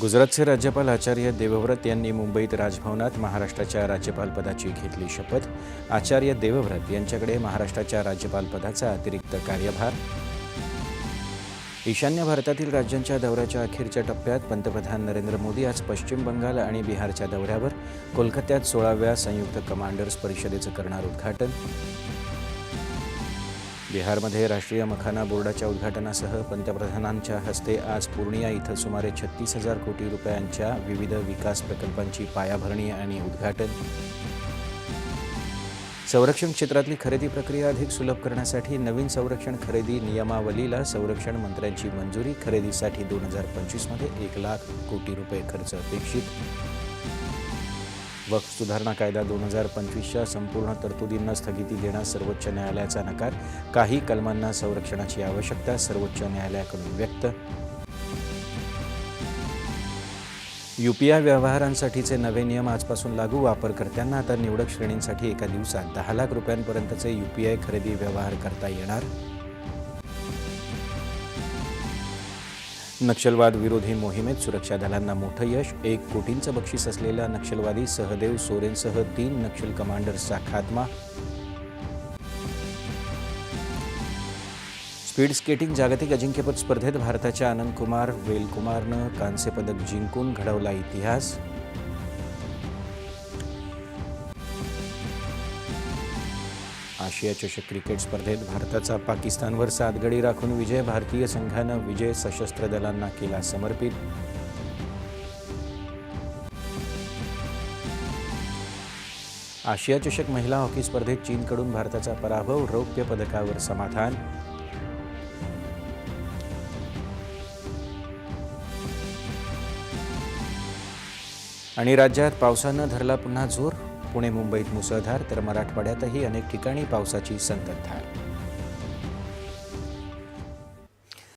गुजरातचे राज्यपाल आचार्य देवव्रत यांनी मुंबईत राजभवनात महाराष्ट्राच्या राज्यपालपदाची घेतली शपथ. आचार्य देवव्रत यांच्याकडे महाराष्ट्राच्या राज्यपालपदाचा अतिरिक्त कार्यभार. ईशान्य भारतातील राज्यांच्या दौऱ्याच्या अखेरच्या टप्प्यात पंतप्रधान नरेंद्र मोदी आज पश्चिम बंगाल आणि बिहारच्या दौऱ्यावर. कोलकात्यात सोळाव्या संयुक्त कमांडर्स परिषदेचं करणार उद्घाटन. बिहारमध्ये राष्ट्रीय मखाना बोर्डाच्या उद्घाटनासह पंतप्रधानांच्या हस्ते आज पूर्णिया इथं सुमारे छत्तीस हजार कोटी रुपयांच्या विविध विकास प्रकल्पांची पायाभरणी आणि उद्घाटन. संरक्षण क्षेत्रातली खरेदी प्रक्रिया अधिक सुलभ करण्यासाठी नवीन संरक्षण खरेदी नियमावलीला संरक्षण मंत्र्यांची मंजुरी खरेदीसाठी दोन हजार पंचवीसमध्ये एक लाख कोटी रुपये खर्च अपेक्षित. वक्फ सुधारणा कायदा दोन हजार पंचवीसच्या संपूर्ण तरतुदींना स्थगिती देण्यास सर्वोच्च न्यायालयाचा नकार. काही कलमांना संरक्षणाची आवश्यकता सर्वोच्च न्यायालयाकडून व्यक्त. युपीआय व्यवहारांसाठीचे नवे नियम आजपासून लागू वापरकर्त्यांना आता निवडक श्रेणींसाठी एका दिवसात दहा लाख रुपयांपर्यंतचे युपीआय खरेदी व्यवहार करता येणार. नक्षलवाद विरोधी मोहिमेत सुरक्षा दलांना मोठं यश एक कोटींचं बक्षीस असलेला नक्षलवादी सहदेव सोरेनसह तीन नक्षल कमांडर्सचा खात्मा. स्पीड स्केटिंग जागतिक अजिंक्यपद स्पर्धेत भारताच्या आनंद कुमार वेलकुमारनं कांस्य पदक जिंकून घडवला इतिहास. आशिया चषक क्रिकेट स्पर्धेत भारताचा पाकिस्तानवर सात गडी राखून विजय भारतीय संघानं विजय सशस्त्र दलांना केला समर्पित. आशिया चषक महिला हॉकी स्पर्धेत चीनकडून भारताचा पराभव रौप्य पदकावर समाधान. आणि राज्यात पावसानं धरला पुन्हा जोर? पुणे मुंबईत मुसळधार तर मराठवाड्यातही अनेक ठिकाणी पावसाची संततधार